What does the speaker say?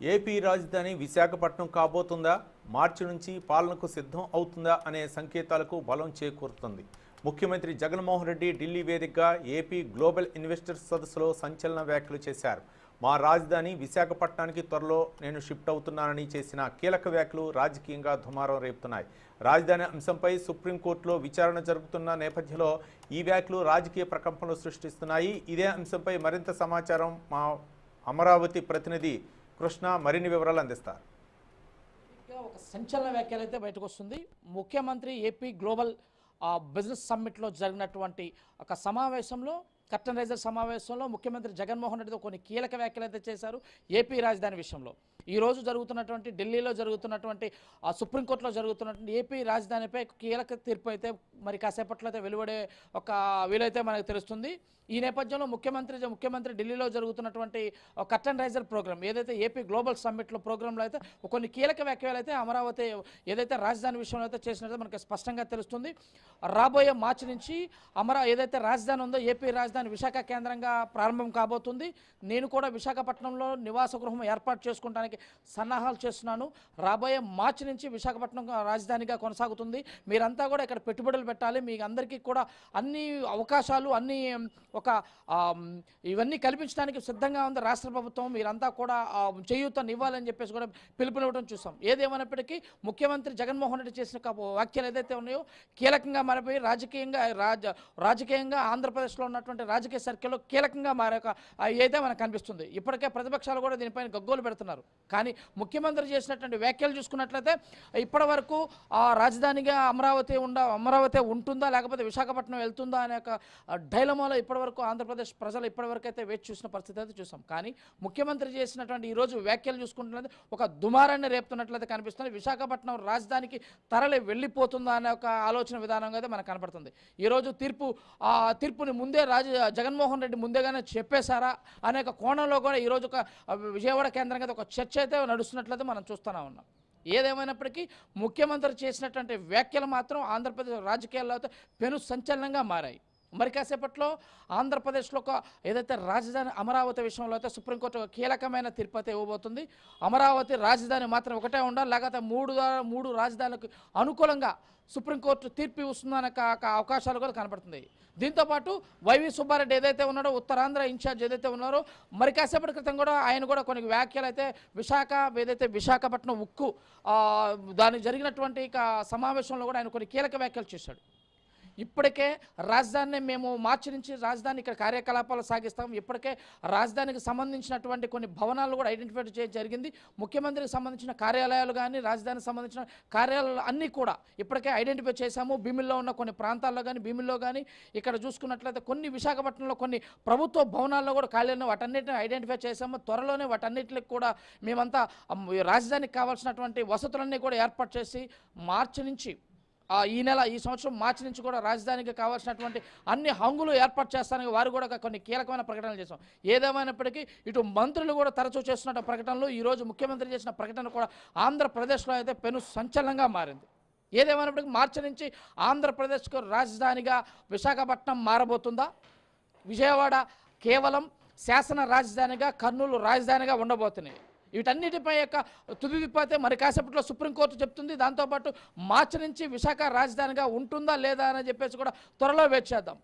AP రాజధాని విశాఖపట్నం కాబోతుందా? మార్చి నుంచి పాలనకు సిద్ధం అవుతుందా అనే సంకేతాలకు బలం చేకూరుతుంది. ముఖ్యమంత్రి జగన్మోహన్ రెడ్డి ఢిల్లీ వేదికగా ఏపీ గ్లోబల్ ఇన్వెస్టర్స్ సదస్సులో సంచలన వ్యాఖ్యలు చేశారు. మా రాజధాని విశాఖపట్నానికి త్వరలో నేను షిఫ్ట్ అవుతున్నానని చేసిన కీలక వ్యాఖ్యలు రాజకీయంగా దుమారం రేపుతున్నాయి. రాజధాని అంశంపై సుప్రీంకోర్టులో విచారణ జరుగుతున్న నేపథ్యంలో ఈ వ్యాఖ్యలు రాజకీయ ప్రకంపనలు సృష్టిస్తున్నాయి. ఇదే అంశంపై మరింత సమాచారం మా అమరావతి ప్రతినిధి కృష్ణ మరిన్ని వివరాలు అందిస్తారు. ఒక సంచలన వ్యాఖ్యలు అయితే బయటకు వస్తుంది ముఖ్యమంత్రి ఏపీ గ్లోబల్ ఆ, బిజినెస్ సమ్మిట్లో జరిగినటువంటి ఒక సమావేశంలో కర్టన్ రైజర్ సమావేశంలో ముఖ్యమంత్రి జగన్మోహన్ రెడ్డితో కొన్ని కీలక వ్యాఖ్యలు అయితే చేశారు. ఏపీ రాజధాని విషయంలో. ఈ రోజు జరుగుతున్నటువంటి ఢిల్లీలో జరుగుతున్నటువంటి సుప్రీంకోర్టులో జరుగుతున్నటువంటి ఏపీ రాజధానిపై కీలక తీర్పు అయితే మరి కాసేపట్లో అయితే వెలువడే ఒక వీలైతే మనకు తెలుస్తుంది. ఈ నేపథ్యంలో ముఖ్యమంత్రి ముఖ్యమంత్రి ఢిల్లీలో జరుగుతున్నటువంటి కర్టన్ రైజర్ ప్రోగ్రామ్ ఏదైతే ఏపీ గ్లోబల్ సమ్మిట్లో ప్రోగ్రాంలో అయితే కొన్ని కీలక వ్యాఖ్యలు అయితే అమరావతి ఏదైతే రాజధాని విషయంలో అయితే చేసినట్టు మనకి స్పష్టంగా తెలుస్తుంది. రాబోయే మార్చి నుంచి అమరా ఏదైతే రాజధాని ఉందో ఏపీ రాజధాని విశాఖ కేంద్రంగా ప్రారంభం కాబోతుంది. నేను కూడా విశాఖపట్నంలో నివాస గృహం ఏర్పాటు చేసుకోవడానికి సన్నాహాలు చేస్తున్నాను. రాబోయే మార్చి నుంచి విశాఖపట్నం రాజధానిగా కొనసాగుతుంది. మీరంతా కూడా ఇక్కడ పెట్టుబడులు పెట్టాలి. మీ అందరికీ కూడా అన్ని అవకాశాలు అన్ని ఒక ఇవన్నీ కల్పించడానికి సిద్ధంగా ఉంది రాష్ట్ర ప్రభుత్వం. మీరంతా కూడా చేయూతను ఇవ్వాలని చెప్పేసి కూడా పిలుపునివ్వడం చూసాం. ఏదేమైనప్పటికీ ముఖ్యమంత్రి జగన్మోహన్ రెడ్డి చేసిన వ్యాఖ్యలు ఏదైతే ఉన్నాయో కీలకంగా మారిపోయి రాజకీయంగా రాజ రాజకీయంగా ఆంధ్రప్రదేశ్లో ఉన్నటువంటి రాజకీయ సర్కిల్లో కీలకంగా మారే ఒక మనకు కనిపిస్తుంది. ఇప్పటికే ప్రతిపక్షాలు కూడా దీనిపైన గగ్గోలు పెడుతున్నారు. కానీ ముఖ్యమంత్రి చేసినటువంటి వ్యాఖ్యలు చూసుకున్నట్లయితే ఇప్పటి వరకు ఆ రాజధానిగా అమరావతి ఉండ అమరావతి ఉంటుందా లేకపోతే విశాఖపట్నం వెళ్తుందా అనే ఒక డైలమాలో ఇప్పటివరకు ఆంధ్రప్రదేశ్ ప్రజలు ఇప్పటివరకు అయితే వేచి చూసిన పరిస్థితి అయితే చూసాం. కానీ ముఖ్యమంత్రి చేసినటువంటి ఈ రోజు వ్యాఖ్యలు చూసుకుంటున్నది ఒక దుమారాన్ని రేపుతున్నట్లయితే కనిపిస్తుంది. విశాఖపట్నం రాజధానికి తరలి వెళ్ళిపోతుందా అనే ఒక ఆలోచన విధానంగా అయితే మనకు కనపడుతుంది. ఈ రోజు తీర్పు ఆ తీర్పుని ముందే రాజ జగన్మోహన్ రెడ్డి ముందేగానే చెప్పేశారా అనే కోణంలో కూడా ఈ రోజు ఒక విజయవాడ కేంద్రంగా ఒక చర్చ అయితే నడుస్తున్నట్లయితే మనం చూస్తూనే ఉన్నాం. ఏదేమైనప్పటికీ ముఖ్యమంత్రి చేసినటువంటి వ్యాఖ్యలు మాత్రం ఆంధ్రప్రదేశ్ రాజకీయాల్లో అయితే పెను సంచలనంగా మారాయి. మరి కాసేపట్లో ఆంధ్రప్రదేశ్లో ఒక ఏదైతే రాజధాని అమరావతి విషయంలో అయితే సుప్రీంకోర్టు ఒక కీలకమైన తీర్పు అయితే ఇవ్వబోతుంది. అమరావతి రాజధాని మాత్రం ఒకటే ఉండాలి లేకపోతే మూడు మూడు రాజధానులకు అనుకూలంగా సుప్రీంకోర్టు తీర్పు ఇస్తుందనే ఒక అవకాశాలు కూడా కనపడుతుంది దీంతోపాటు వైవి సుబ్బారెడ్డి ఏదైతే ఉన్నాడో ఉత్తరాంధ్ర ఇన్ఛార్జ్ ఏదైతే ఉన్నారో మరి కాసేపటి క్రితం కూడా ఆయన కూడా కొన్ని వ్యాఖ్యలు అయితే విశాఖ ఏదైతే విశాఖపట్నం ఉక్కు ఆ, దానికి జరిగినటువంటి సమావేశంలో కూడా ఆయన కొన్ని కీలక వ్యాఖ్యలు చేశాడు. ఇప్పటికే రాజధానిని మేము మార్చి నుంచి రాజధాని ఇక్కడ కార్యకలాపాలు సాగిస్తాం. ఇప్పటికే రాజధానికి సంబంధించినటువంటి కొన్ని భవనాలు కూడా ఐడెంటిఫై చేయడం జరిగింది. ముఖ్యమంత్రికి సంబంధించిన కార్యాలయాలు కానీ రాజధానికి సంబంధించిన కార్యాలయాలు అన్నీ కూడా ఇప్పటికే ఐడెంటిఫై చేశాము. భీమిల్లో ఉన్న కొన్ని ప్రాంతాల్లో కానీ భీమిల్లో కానీ ఇక్కడ చూసుకున్నట్లయితే కొన్ని విశాఖపట్నంలో కొన్ని ప్రభుత్వ భవనాల్లో కూడా ఖాళీలను వాటన్నిటిని ఐడెంటిఫై చేశాము. త్వరలోనే వాటన్నిటికి కూడా మేమంతా రాజధానికి కావాల్సినటువంటి వసతులన్నీ కూడా ఏర్పాటు చేసి మార్చి నుంచి ఈ నెల ఈ సంవత్సరం మార్చి నుంచి కూడా రాజధానికి కావాల్సినటువంటి అన్ని హంగులు ఏర్పాటు చేస్తానికి వారు కూడా కొన్ని కీలకమైన ప్రకటనలు చేశాం ఏదేమైనప్పటికీ ఇటు మంత్రులు కూడా తరచూ చేస్తున్న ప్రకటనలు ఈరోజు ముఖ్యమంత్రి చేసిన ప్రకటన కూడా ఆంధ్రప్రదేశ్లో అయితే పెను సంచలనంగా మారింది. ఏదేమైనప్పటికీ మార్చి నుంచి ఆంధ్రప్రదేశ్కు రాజధానిగా విశాఖపట్నం మారబోతుందా? విజయవాడ కేవలం శాసన రాజధానిగా కర్నూలు రాజధానిగా ఉండబోతున్నాయి. వీటన్నిటిపై యొక్క తుది తిప్పైతే మరి కాసేపట్లో సుప్రీంకోర్టు చెప్తుంది. దాంతోపాటు మార్చి నుంచి విశాఖ రాజధానిగా ఉంటుందా లేదా అని చెప్పేసి కూడా త్వరలో వేట్ చేద్దాం.